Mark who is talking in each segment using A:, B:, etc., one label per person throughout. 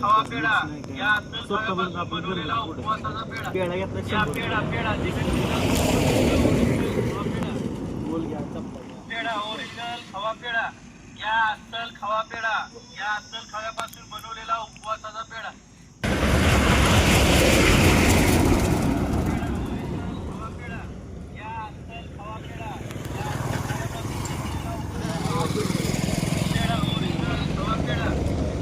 A: खवा पेढा या बनवलेला उपवासाचा पेढा.
B: पेढा घेतला
A: या पेढा पेढा. पेढा ओरिजिनल खवा पेढा. या अस्सल खवा पेढा. या अस्सल खव्यापासून बनवलेला उपवासाचा पेढा खवा पेढा या अस्सल खवा पेढा या पेढा ओरिजिनल खवा पेढा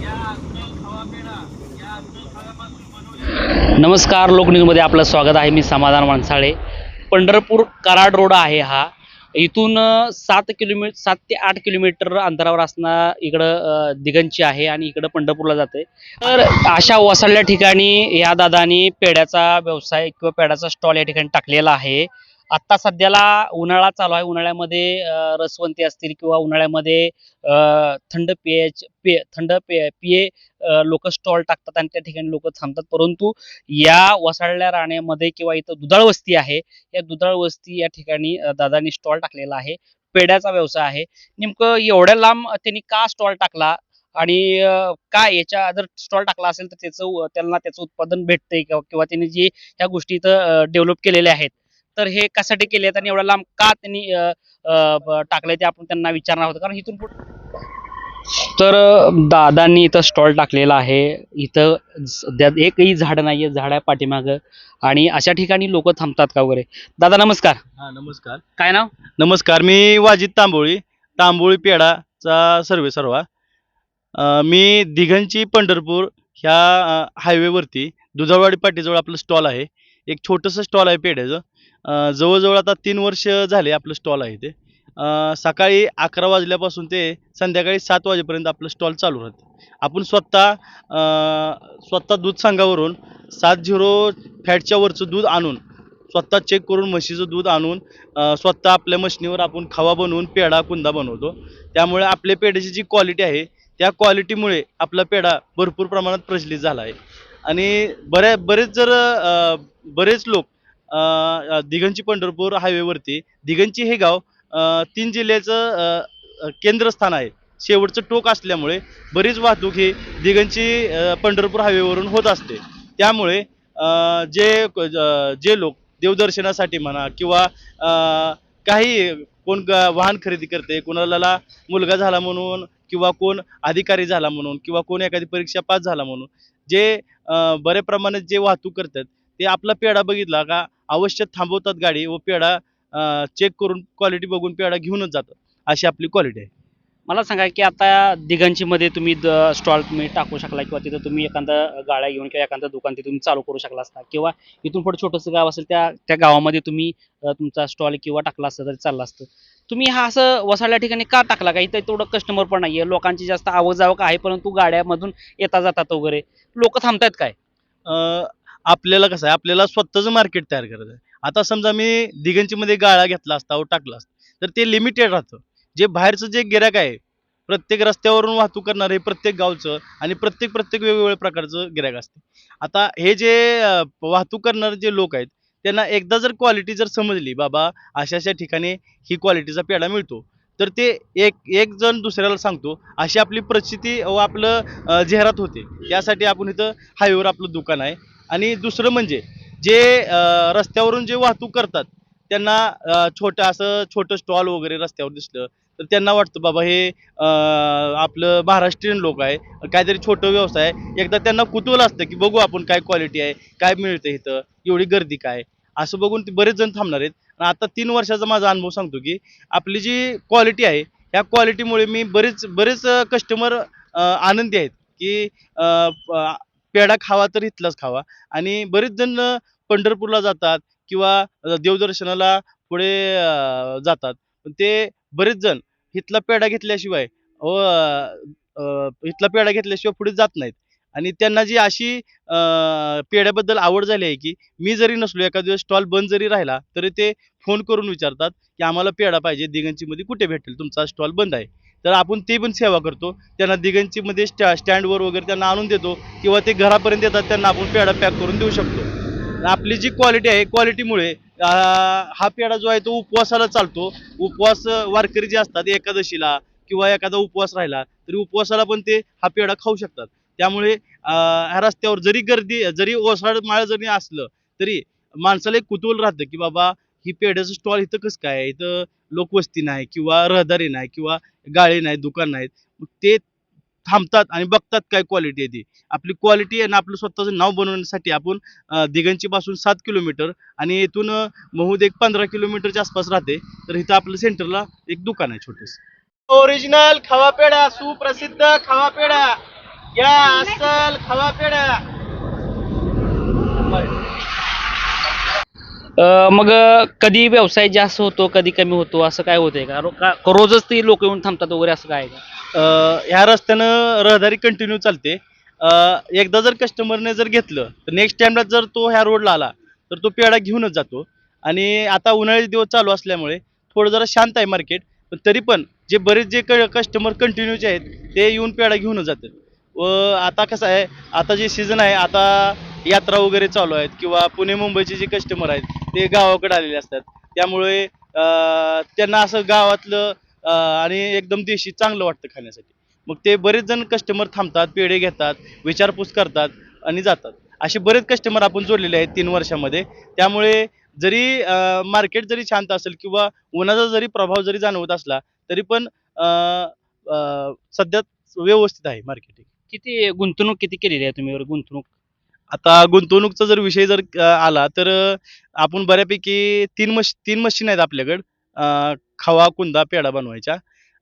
A: या अस्सल खवा पेढा या अस्सल खव्यापासून बनवलेला
C: नमस्कार लोकन्यूजमध्ये आपलं स्वागत आहे. मी समाधान माणसाळे पंढरपूर कराड रोड आहे हा. इथून सात किलोमीटर सात ते आठ किलोमीटर अंतरावर असणार इकडं दिगंची आहे आणि इकडं पंढरपूरला जाते तर अशा वसाडल्या ठिकाणी या दादानी पेड्याचा व्यवसाय किंवा पेड्याचा स्टॉल या ठिकाणी टाकलेला आहे. आत्ता सध्याला उन्हाळा चालू आहे. उन्हाळ्यामध्ये रसवंती असतील किंवा उन्हाळ्यामध्ये थंड पेयच पे थंड पे पिये लोक स्टॉल टाकतात आणि त्या ठिकाणी लोक थांबतात. परंतु या वसाडल्या राण्यामध्ये किंवा इथं दुधाळ वस्ती आहे. या दुधाळ वस्ती या ठिकाणी दादानी दादांनी स्टॉल टाकलेला आहे. पेड्याचा व्यवसाय आहे. नेमकं एवढ्या लांब त्यांनी का स्टॉल टाकला? आणि काय याच्या जर स्टॉल टाकला असेल तर त्याचं त्यांना त्याचं उत्पादन भेटतंय किंवा किंवा त्यांनी जी ह्या गोष्टी इथं डेव्हलप केलेल्या आहेत. तर हे कशासाठी केले आहेत आणि एवढ्या लांब का त्यांनी टाकलंय ते आपण त्यांना विचारणार होतं कारण इथून पुढे तर दादांनी इथं स्टॉल टाकलेला आहे. इथं सध्या एकही झाड नाहीये झाड आहे पाठीमागं. आणि अशा ठिकाणी लोक थांबतात का वगैरे? दादा नमस्कार.
D: हा नमस्कार.
C: काय नाव?
D: नमस्कार मी वाजित तांबोळी तांबोळी पेडाचा सर्वे सर्वा. मी दिघंची पंढरपूर ह्या हायवेवरती दुधाळवाडी पाटीजवळ आपलं स्टॉल आहे. एक छोटंसं स्टॉल आहे पेढ्याचं. अं, जवळजवळ आता तीन वर्ष झाले आपलं स्टॉल आहे ते. सकाळी अकरा वाजल्यापासून ते संध्याकाळी सात वाजेपर्यंत आपलं स्टॉल चालू राहतं. आपण स्वतः स्वतः दूध संघावरून सात झिरो फॅटच्या वरचं दूध आणून स्वतः चेक करून म्हशीचं दूध आणून स्वतः आपल्या मशनीवर आपण खवा बनवून पेढा कुंदा बनवतो. त्यामुळे आपल्या पेढ्याची जी क्वालिटी आहे त्या क्वालिटीमुळे आपला पेढा भरपूर प्रमाणात प्रचलित झाला आहे. आणि बऱ्या बरेच जर बरेच लोक दिगंची दिघंची पंढरपूर हायवेवरती. दिघंची हे गाव तीन जिल्ह्याचं केंद्रस्थान आहे. शेवटचं टोक असल्यामुळे बरीच वाहतूक ही दिघंची पंढरपूर हायवेवरून होत असते. त्यामुळे जे जे लोक देवदर्शनासाठी म्हणा किंवा काही कोण ग- वाहन खरेदी करते कोणाला मुलगा झाला म्हणून किंवा कोण अधिकारी झाला म्हणून किंवा कोण एखादी परीक्षा पास झाला म्हणून जे बऱ्या प्रमाणात जे वाहतूक करतात ते आपला पेढा बघितला का अवश्य थांबवतात गाडी व पेढा चेक करून क्वालिटी बघून पेढा घेऊनच जातात. अशी आपली क्वालिटी आहे.
C: मला सांगा की आता दिगंची मध्ये तुम्ही स्टॉल तुम्ही टाकू शकला किंवा तिथं तुम्ही एखादा गाड्या घेऊन किंवा एखादं दुकान तिथून तुम्ही चालू करू शकला असता किंवा इथून पुढे छोटंसं गाव असेल त्या त्या गावामध्ये तुम्ही तुमचा स्टॉल किंवा टाकला असता तरी चालला असतं. तुम्ही हा असं वसाडल्या ठिकाणी का टाकला? का इथं तेवढं कस्टमर पण नाहीये. लोकांची जास्त आवक जावक आहे परंतु गाड्यामधून येता जातात वगैरे. लोक थांबतायत काय?
D: आपल्याला कसं आहे आपल्याला स्वतःचं मार्केट तयार करायचं आहे. आता समजा मी दिगंचीमध्ये गाळा घेतला असता व टाकला असता तर ते लिमिटेड राहतं. जे बाहेरचं जे गिराक आहे प्रत्येक रस्त्यावरून वाहतूक करणारे प्रत्येक गावचं आणि प्रत्येक प्रत्येक वेगवेगळ्या प्रकारचं गिराक असतं. आता हे जे वाहतूक करणारे जे लोक आहेत त्यांना एकदा जर क्वालिटी जर समजली बाबा अशा अशा ठिकाणी ही क्वालिटीचा पेढा मिळतो तर ते एक एक जण दुसऱ्याला सांगतो अशी आपली परिस्थिती व आपलं जाहिरात होते. त्यासाठी आपण इथं हायवेवर आपलं दुकान आहे. आणि दुसरं म्हणजे जे रस्त्यावरून जे वाहतूक करतात त्यांना छोटं असं छोटं स्टॉल वगैरे रस्त्यावर दिसलं तर त्यांना वाटतं बाबा हे आपलं महाराष्ट्रीयन लोक आहे काहीतरी छोटं व्यवसाय एकदा त्यांना कुतूहल असतं की बघू आपण काय क्वालिटी आहे काय मिळतं इथं एवढी गर्दी काय असं बघून ते बरेच जण थांबणार आहेत. आणि आता तीन वर्षाचा माझा अनुभव सांगतो की आपली जी क्वालिटी आहे ह्या क्वालिटीमुळे मी बरेच बरेच कस्टमर आनंदी आहेत. की पेढा खावा तर इथलाच खावा. आणि बरेच जण पंढरपूरला जातात किंवा देवदर्शनाला पुढे जातात. पण ते बरेच जण इथला पेढा घेतल्याशिवाय व इथला पेढा घेतल्याशिवाय पुढे जात नाहीत. आणि त्यांना जी अशी पेढ्याबद्दल आवड झाली आहे की मी जरी नसलो एखाद्या दिवस स्टॉल बंद जरी राहिला तरी ते फोन करून विचारतात की आम्हाला पेढा पाहिजे दिगंचीमध्ये कुठे भेटेल? तुमचा स्टॉल बंद आहे. तर आपण ते पण सेवा करतो. त्यांना दिगंचीमध्ये स्टॅ स्टँडवर वगैरे त्यांना आणून देतो किंवा ते घरापर्यंत येतात त्यांना आपण पेढा पॅक करून देऊ शकतो. आपली जी क्वालिटी आहे क्वालिटीमुळे हा पेढा जो आहे तो उपवासाला चालतो. उपवास वारकरी जे असतात एकादशीला किंवा एखादा उपवास राहिला तरी उपवासाला पण ते हा पेढा खाऊ शकतात. त्यामुळे ह्या रस्त्यावर जरी गर्दी जरी ओसाड माळ जरी असलं तरी माणसाला एक कुतूहल राहतं की बाबा ही पेढ्याचं स्टॉल इथं कसं काय? आहे? इथं लोकवस्ती नाही किंवा रहदारी नाही किंवा गाळे नाही दुकान नाहीत. मग ते थांबतात आणि बघतात काय क्वालिटी आहे ती. आपली क्वालिटी आहे ना आपलं स्वतःचं नाव बनवण्यासाठी आपण दिगंची पासून सात किलोमीटर आणि इथून महूद एक पंधरा किलोमीटरच्या आसपास राहते. तर इथं आपलं सेंटरला एक दुकान आहे छोटस.
B: ओरिजिनल खवा पेढा सुप्रसिद्ध खवा पेढा. या असल खवा पेढा.
C: मग कधी व्यवसाय जास्त होतो कधी कमी होतो असं काय होतंय का? रो- का रोजच ती लोक येऊन थांबतात वगैरे असं काय आहे का?
D: अं, ह्या रस्त्यानं रहदारी कंटिन्यू चालते. अं, एकदा जर कस्टमरने जर घेतलं तर नेक्स्ट टाइमला जर तो ह्या रोडला आला तर तो पेढा घेऊनच जातो. आणि आता उन्हाळी दिवस चालू असल्यामुळे थोडं जरा शांत आहे मार्केट पण तरी पण जे बरेच जे कस्टमर कंटिन्यूचे आहेत ते येऊन पेढा घेऊनच जातात. व आता कसं आहे आता जे सीझन आहे आता यात्रा वगैरे चालू आहेत किंवा पुणे मुंबईचे जे कस्टमर आहेत ते गावाकडे आलेले असतात. त्यामुळे त्यांना असं गावातलं आणि एकदम देशी चांगलं वाटतं खाण्यासाठी. मग ते बरेच जण कस्टमर थांबतात पेढे घेतात विचारपूस करतात आणि जातात. असे बरेच कस्टमर आपण जोडलेले आहेत तीन वर्षामध्ये. त्यामुळे जरी मार्केट जरी शांत असेल किंवा उन्हाचा जरी प्रभाव जरी जाणवत असला तरी पण सध्या व्यवस्थित आहे मार्केटिंग
C: किती गुंतवणूक किती केलेली आहे तुम्ही? गुंतवणूक
D: आता गुंतवणूकचा जर विषय जर अ, आला तर अ, आपण बऱ्यापैकी तीन मश तीन मशीन आहेत आपल्याकडं. अ, खवा कुंदा पेढा बनवायच्या.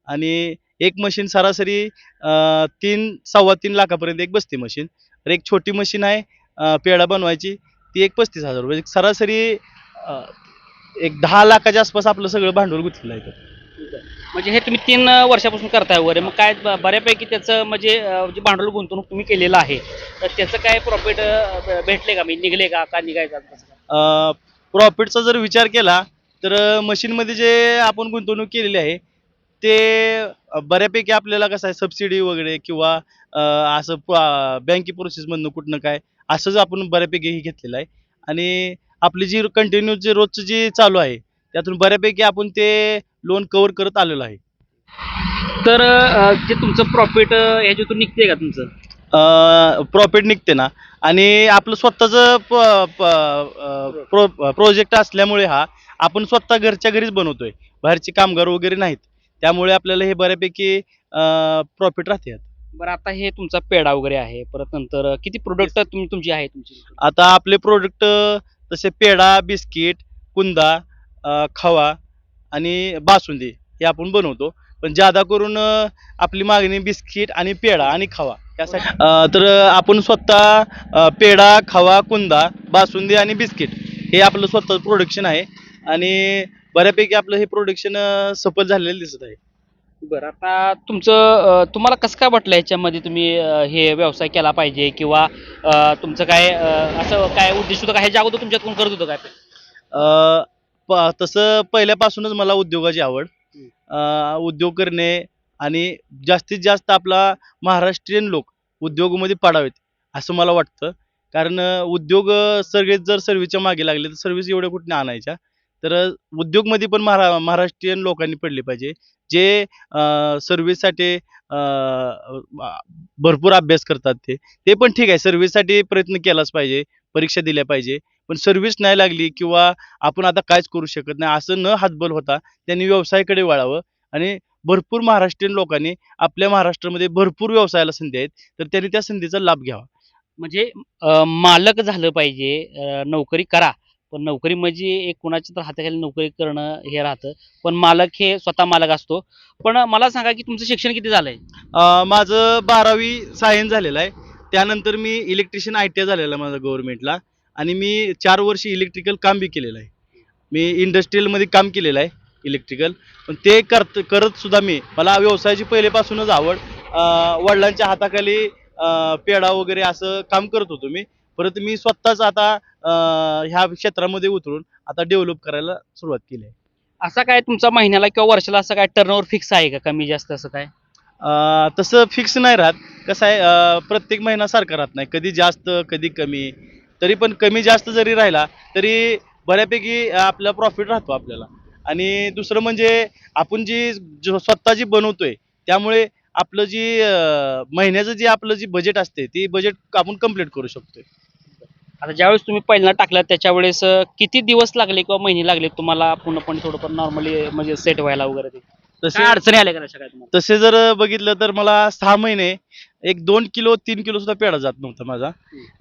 D: आणि एक मशीन सरासरी अ, तीन सव्वा तीन लाखापर्यंत एक बसते मशीन. तर एक छोटी मशीन आहे अ, पेढा बनवायची. ती एक पस्तीस हजार रुपये. म्हणजे सरासरी अ, एक दहा लाखाच्या आसपास आपलं सगळं भांडवल गुंतलेलं आहे तर
C: म्हणजे हे तुम्ही तीन वर्षापासून करताय वगैरे. मग काय ब- बऱ्यापैकी त्याचं म्हणजे जे भांडवल गुंतवणूक तुम्ही केलेलं आहे तर त्याचं काय प्रॉफिट भेटले का? मी निघले का? का निघायचं कसं काय?
D: प्रॉफिटचा जर विचार केला तर मशीनमध्ये जे आपण गुंतवणूक केलेली आहे ते अ, बऱ्यापैकी आपल्याला कसं आहे सबसिडी वगैरे किंवा अ, असं बँके प्रोसेसमधनं कुठनं काय असंच आपण बऱ्यापैकी हे घेतलेलं आहे. आणि आपली जी कंटिन्यू जे रोजचं जे चालू आहे त्यातून बऱ्यापैकी आपण ते लोन कव्हर करत आलेलो आहे.
C: तर जे तुमचं प्रॉफिट ह्याच्यातून निघते का तुमचं?
D: प्रॉफिट निघते ना. आणि आपलं स्वतःचं प्रो प्रोजेक्ट असल्यामुळे हा आपण स्वतः घरच्या घरीच बनवतोय. बाहेरचे कामगार वगैरे नाहीत. त्यामुळे आपल्याला हे बऱ्यापैकी प्रॉफिट राहते.
C: बरं आता हे तुमचा पेढा वगैरे आहे. परत नंतर किती प्रोडक्ट तुम्ही तुमची आहे तुमची?
D: आता आपले प्रोडक्ट तसे पेढा बिस्किट कुंदा खवा आणि बासुंदी हे आपण बनवतो. पण जादा करून आपली मागणी बिस्किट आणि पेढा आणि खवा यासाठी. तर आपण स्वतः पेढा खवा कुंदा बासुंदी आणि बिस्किट हे आपलं स्वतः प्रोडक्शन आहे. आणि बऱ्यापैकी आपलं हे प्रोडक्शन सफल झालेलं दिसत आहे.
C: बरं आता तुमचं तुम्हाला कसं काय वाटलं ह्याच्यामध्ये तुम्ही हे व्यवसाय केला पाहिजे किंवा तुमचं काय असं काय उद्देश होतं का? ह्याच्या अगोदर तुमच्यात कोण करत होतं काय?
D: अ, प- तसं पहिल्यापासूनच मला उद्योगाची आवड. अ, उद्योग करणे आणि जास्तीत जास्त आपला महाराष्ट्रीयन लोक उद्योगामध्ये पाडावेत असं मला वाटतं. कारण अ, उद्योग अ, सगळेच जर सर्व्हिसच्या मागे लागले तर सर्व्हिस एवढ्या कुठे आणायच्या? तर अ, उद्योगमध्ये पण महारा महाराष्ट्रीयन लोकांनी पडले पाहिजे. जे सर्व्हिससाठी भरपूर अभ्यास करतात ते. ते पण ठीक आहे सर्व्हिससाठी प्रयत्न केलाच पाहिजे परीक्षा दिल्या पाहिजे. पण सर्व्हिस नाही लागली किंवा आपण आता काहीच करू शकत नाही असं न हातबल होता त्यांनी व्यवसायाकडे वळावं. आणि भरपूर महाराष्ट्रीयन लोकांनी आपल्या महाराष्ट्रामध्ये भरपूर व्यवसायाला संधी आहेत तर त्यांनी त्या संधीचा लाभ घ्यावा.
C: म्हणजे मालक झालं पाहिजे नोकरी करा पण नोकरी म्हणजे एक कुणाच्या तर हाताखाली नोकरी करणं हे राहतं. पण मालक हे स्वतः मालक असतो. पण मला सांगा की तुमचं शिक्षण किती झालंय?
D: माझं बारावी सायन्स झालेलं आहे. त्यानंतर मी इलेक्ट्रिशियन आय टी आय झालेलं माझं गव्हर्नमेंटला आणि मी चार वर्ष इलेक्ट्रिकल काम बी केलेलं आहे. मी इंडस्ट्रीयलमध्ये काम केलेलं आहे इलेक्ट्रिकल पण ते करत करत सुद्धा मी मला व्यवसायाची पहिलेपासूनच आवड. वडिलांच्या हाताखाली पेढा वगैरे असं काम करत होतो मी. परत मी स्वतःच आता ह्या क्षेत्रामध्ये उतरून आता डेव्हलप करायला सुरुवात केली आहे.
C: असा काय तुमचा महिन्याला किंवा वर्षाला असं काय टर्नओव्हर फिक्स आहे का? कमी जास्त असं काय?
D: तसं फिक्स नाही राहत. कसं आहे प्रत्येक महिना सारखा राहत नाही. कधी जास्त कधी कमी. तरी पण कमी जास्त जरी राहिला तरी बऱ्यापैकी आपला प्रॉफिट राहतो आपल्याला. आणि दुसरं म्हणजे आपण जी स्वतः जी बनवतोय त्यामुळे आपलं जी महिन्याचं जे आपलं जी बजेट असते ती बजेट आपण कंप्लीट करू शकतोय.
C: आता ज्यावेळेस तुम्ही पहिल्यांदा टाकला त्याच्या वेळेस किती दिवस लागले किंवा महिने लागले तुम्हाला पूर्णपणे थोडंफार नॉर्मली म्हणजे सेट व्हायला वगैरे ते?
D: तसे
C: अडचणी आल्या का अशा काय तुम्हाला?
D: तसे जर बघितलं तर मला सहा महिने एक दोन किलो तीन किलो सुद्धा पेढा जात नव्हता माझा.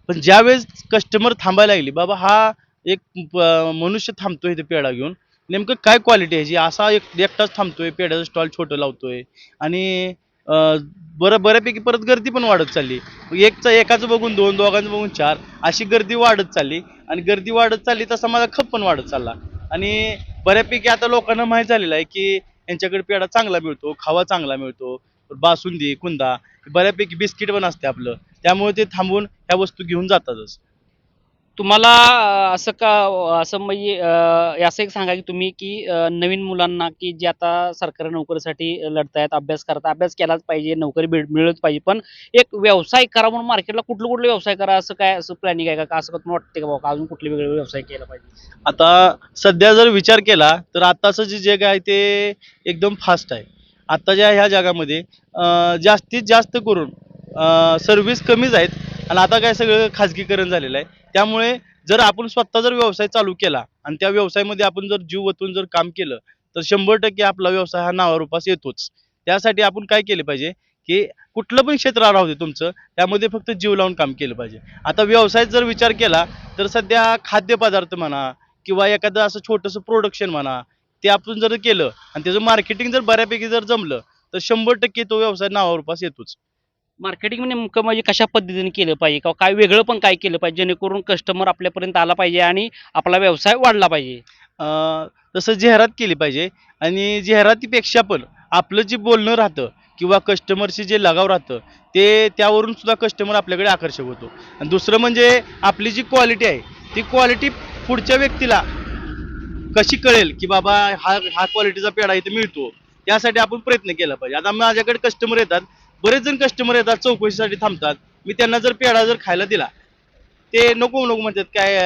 D: पण ज्यावेळेस कस्टमर थांबायला लागली बाबा हा एक प- मनुष्य थांबतोय इथे पेढा घेऊन. नेमकं काय क्वालिटी आहे? जी असा एक एकटाच थांबतोय पेढ्याचं स्टॉल छोटं लावतोय. आणि अं, बरं बऱ्यापैकी परत गर्दी पण वाढत चालली. एकचं एकाचं बघून दोन दोघांचं बघून चार अशी गर्दी वाढत चालली. आणि गर्दी वाढत चालली तसा माझा खप पण वाढत चालला. आणि बऱ्यापैकी आता लोकांना माहीत झालेलं आहे की यांच्याकडे पेढा चांगला मिळतो खावा चांगला मिळतो बासुंदी कुंदा बऱ्यापैकी बिस्किट पण असते आपलं. त्यामुळे ते थांबून ह्या वस्तू घेऊन जातातच.
C: तुम्हाला असं का असं म्हणजे असं एक सांगा की तुम्ही की नवीन मुलांना की जे आता सरकारी नोकरीसाठी लढतायत अभ्यास करता अभ्यास केलाच पाहिजे नोकरी भेट मिळत पाहिजे पण एक व्यवसाय करा म्हणून मार्केटला कुठलं कुठलं व्यवसाय करा असं काय असं प्लॅनिंग आहे का? असं तुम्हाला वाटतं का बाबा अजून कुठले वेगळे व्यवसाय केला पाहिजे?
D: आता सध्या जर विचार केला तर आताचं जे जग आहे ते एकदम फास्ट आहे. आत्ताच्या ह्या जगामध्ये जास्तीत जास्त करून सर्व्हिस कमीच आहेत. आणि आता काय सगळं खाजगीकरण झालेलं आहे. त्यामुळे जर आपण स्वतः जर व्यवसाय चालू केला आणि त्या व्यवसायामध्ये आपण जर जीव ओतून जर काम केलं तर शंभर टक्के आपला व्यवसाय हा नावारूपास येतोच. त्यासाठी आपण काय केले पाहिजे की कुठलं पण क्षेत्र राहू दे तुमचं त्यामध्ये फक्त जीव लावून काम केलं पाहिजे. आता व्यवसायात जर विचार केला तर सध्या खाद्यपदार्थ म्हणा किंवा एखादं असं छोटंसं प्रोडक्शन म्हणा ते आपण जर केलं आणि त्याचं मार्केटिंग जर बऱ्यापैकी जर जमलं तर शंभर टक्के तो व्यवसाय नावारूपास येतोच.
C: मार्केटिंग म्हणजे नेमकं म्हणजे कशा पद्धतीने केलं पाहिजे? किंवा काय वेगळं पण काय केलं पाहिजे? जेणेकरून कस्टमर आपल्यापर्यंत आला पाहिजे आणि आपला व्यवसाय वाढला पाहिजे?
D: तसं जाहिरात केली पाहिजे. आणि जाहिरातीपेक्षा पण आपलं जे बोलणं राहतं किंवा कस्टमरशी जे लगाव राहतं ते त्यावरून सुद्धा कस्टमर आपल्याकडे आकर्षक होतो. आणि दुसरं म्हणजे आपली जी क्वालिटी आहे ती क्वालिटी पुढच्या व्यक्तीला कशी कळेल की बाबा हा हा क्वालिटीचा पेढा इथे मिळतो? त्यासाठी आपण प्रयत्न केला पाहिजे. आता माझ्याकडे कस्टमर येतात बरेच जण कस्टमर येतात चौकशीसाठी थांबतात. मी त्यांना जर पेढा जर खायला दिला ते नको नको म्हणतात काय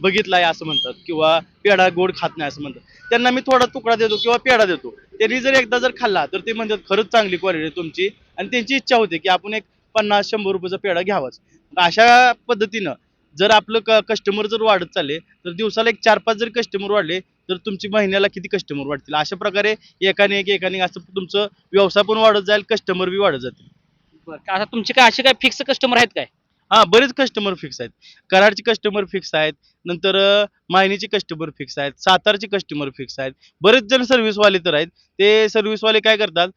D: बघितलाय असं म्हणतात. किंवा पेढा गोड खात नाही असं म्हणतात. त्यांना मी थोडा तुकडा देतो किंवा पेढा देतो. त्यांनी जर एकदा जर खाल्ला तर ते म्हणतात खरंच चांगली क्वालिटी तुमची. आणि त्यांची इच्छा होते की आपण एक पन्नास शंभर रुपयाचा पेढा घ्यावाच. अशा पद्धतीनं जर आपलं क कस्टमर जर वाढत चालले तर दिवसाला एक चार पाच जर कस्टमर वाढले तर तुमची महिन्याला किती कस्टमर वाढतील? अशा प्रकारे एकाने एक एकाने असं तुमचं व्यवसाय पण वाढत जाईल कस्टमर बी वाढत जातील.
C: बरं आता तुमचे काय असे काय फिक्स कस्टमर आहेत काय?
D: हा बरेच कस्टमर फिक्स आहेत. कराडचे कस्टमर फिक्स आहेत नंतर मायनीचे कस्टमर फिक्स आहेत सातारचे कस्टमर फिक्स आहेत. बरेच जण सर्व्हिसवाले तर आहेत. ते सर्व्हिसवाले काय करतात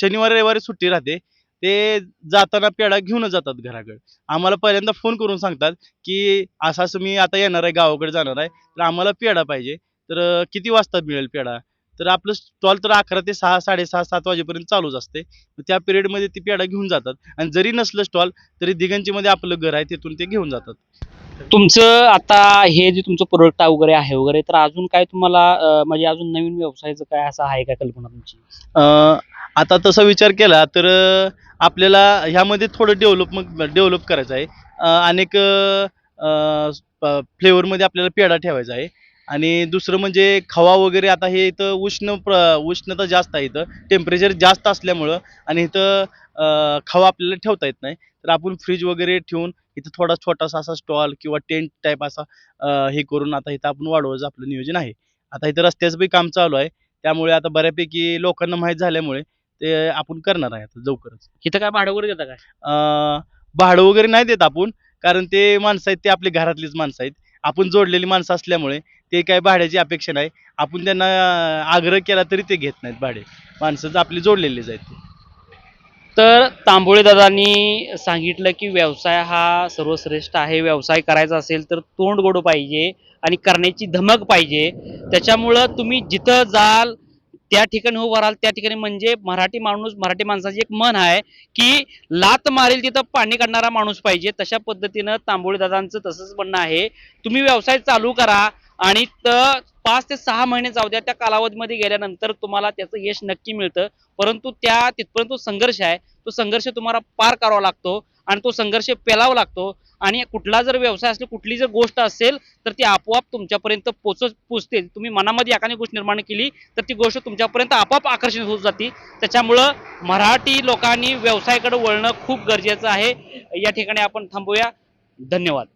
D: शनिवारी रविवारी सुट्टी राहते. ते जाताना पेढा घेऊनच जातात घराकडे. आम्हाला पहिल्यांदा फोन करून सांगतात की असं असं मी आता येणार आहे गावाकडे जाणार आहे. तर आम्हाला पेढा पाहिजे. तर किती वाजता मिळेल पेढा? तर आपलं स्टॉल तर अकरा ते सहा साडेसहा सात वाजेपर्यंत चालूच असते. त्या पिरियडमध्ये ती पेढा घेऊन जातात. आणि जरी नसलं स्टॉल तरी दिगंजीमध्ये आपलं घर आहे तिथून ते घेऊन जातात.
C: तुमचं आता हे जे तुमचं प्रोडक्ट वगैरे आहे वगैरे तर अजून काय तुम्हाला म्हणजे अजून नवीन व्यवसायाचं काय असं आहे का कल्पना तुमची?
D: आता तसा विचार केला तर आपल्याला ह्यामध्ये थोडं डेव्हलप डेव्हलप करायचं आहे. अनेक फ्लेवरमध्ये आपल्याला पेढा ठेवायचा आहे. आणि दुसरं म्हणजे खवा वगैरे आता हे इथं उष्ण प्र उष्णता जास्त आहे इथं. टेम्परेचर जास्त असल्यामुळं आणि इथं खवा आपल्याला ठेवता येत नाही. तर आपण फ्रीज वगैरे ठेवून इथं थोडा छोटासा असा स्टॉल किंवा टेंट टाईप असा हे करून आता इथं आपण वाढवायचं आपलं नियोजन आहे. आता इथं रस्त्याचं बी काम चालू आहे. त्यामुळे आता बऱ्यापैकी लोकांना माहीत झाल्यामुळे ते आपण करणार आहे आता लवकरच.
C: इथं काय भाडं वगैरे देता काय?
D: अं, भाडं वगैरे नाही देत आपण कारण ते माणसं आहेत ते आपल्या घरातलीच माणसं आहेत. आपण जोडलेली माणसं असल्यामुळे ते काय भाड्याची अपेक्षा नाही. आपण त्यांना अं, आग्रह केला तरी ते घेत नाहीत भाडे. माणसं आपली जोडलेलीच आहेत.
C: तर तांबोळे दादांनी सांगितलं की व्यवसाय हा सर्वश्रेष्ठ आहे. व्यवसाय करायचा असेल तर तोंड गोड पाहिजे आणि करण्याची धमक पाहिजे. त्याच्यामुळं तुम्ही जिथं जाल त्या ठिकाणी उभं राहाल त्या ठिकाणी म्हणजे मराठी माणूस मराठी माणसाची एक मन आहे की लात मारेल तिथं पाणी काढणारा माणूस पाहिजे. तशा पद्धतीनं तांबोळी दादांचं तसंच म्हणणं आहे. तुम्ही व्यवसाय चालू करा आणि तर पाच ते सहा महिने जाऊ द्या. त्या कालावधीमध्ये गेल्यानंतर तुम्हाला त्याचं यश नक्की मिळतं. परंतु त्या तिथपर्यंत संघर्ष आहे. तो संघर्ष तुम्हाला पार करावा लागतो. आणि तो संघर्ष पेलावा लागतो. आणि कुठला जर व्यवसाय असेल कुठली जर गोष्ट असेल तर ती आपोआप तुमच्यापर्यंत पोच पोचते. तुम्ही मनामध्ये एखादी गोष्ट निर्माण केली तर ती गोष्ट तुमच्यापर्यंत आपोआप आकर्षित होत जाते. त्याच्यामुळं मराठी लोकांनी व्यवसायाकडे वळणं खूप गरजेचं आहे. या ठिकाणी आपण थांबूया. धन्यवाद.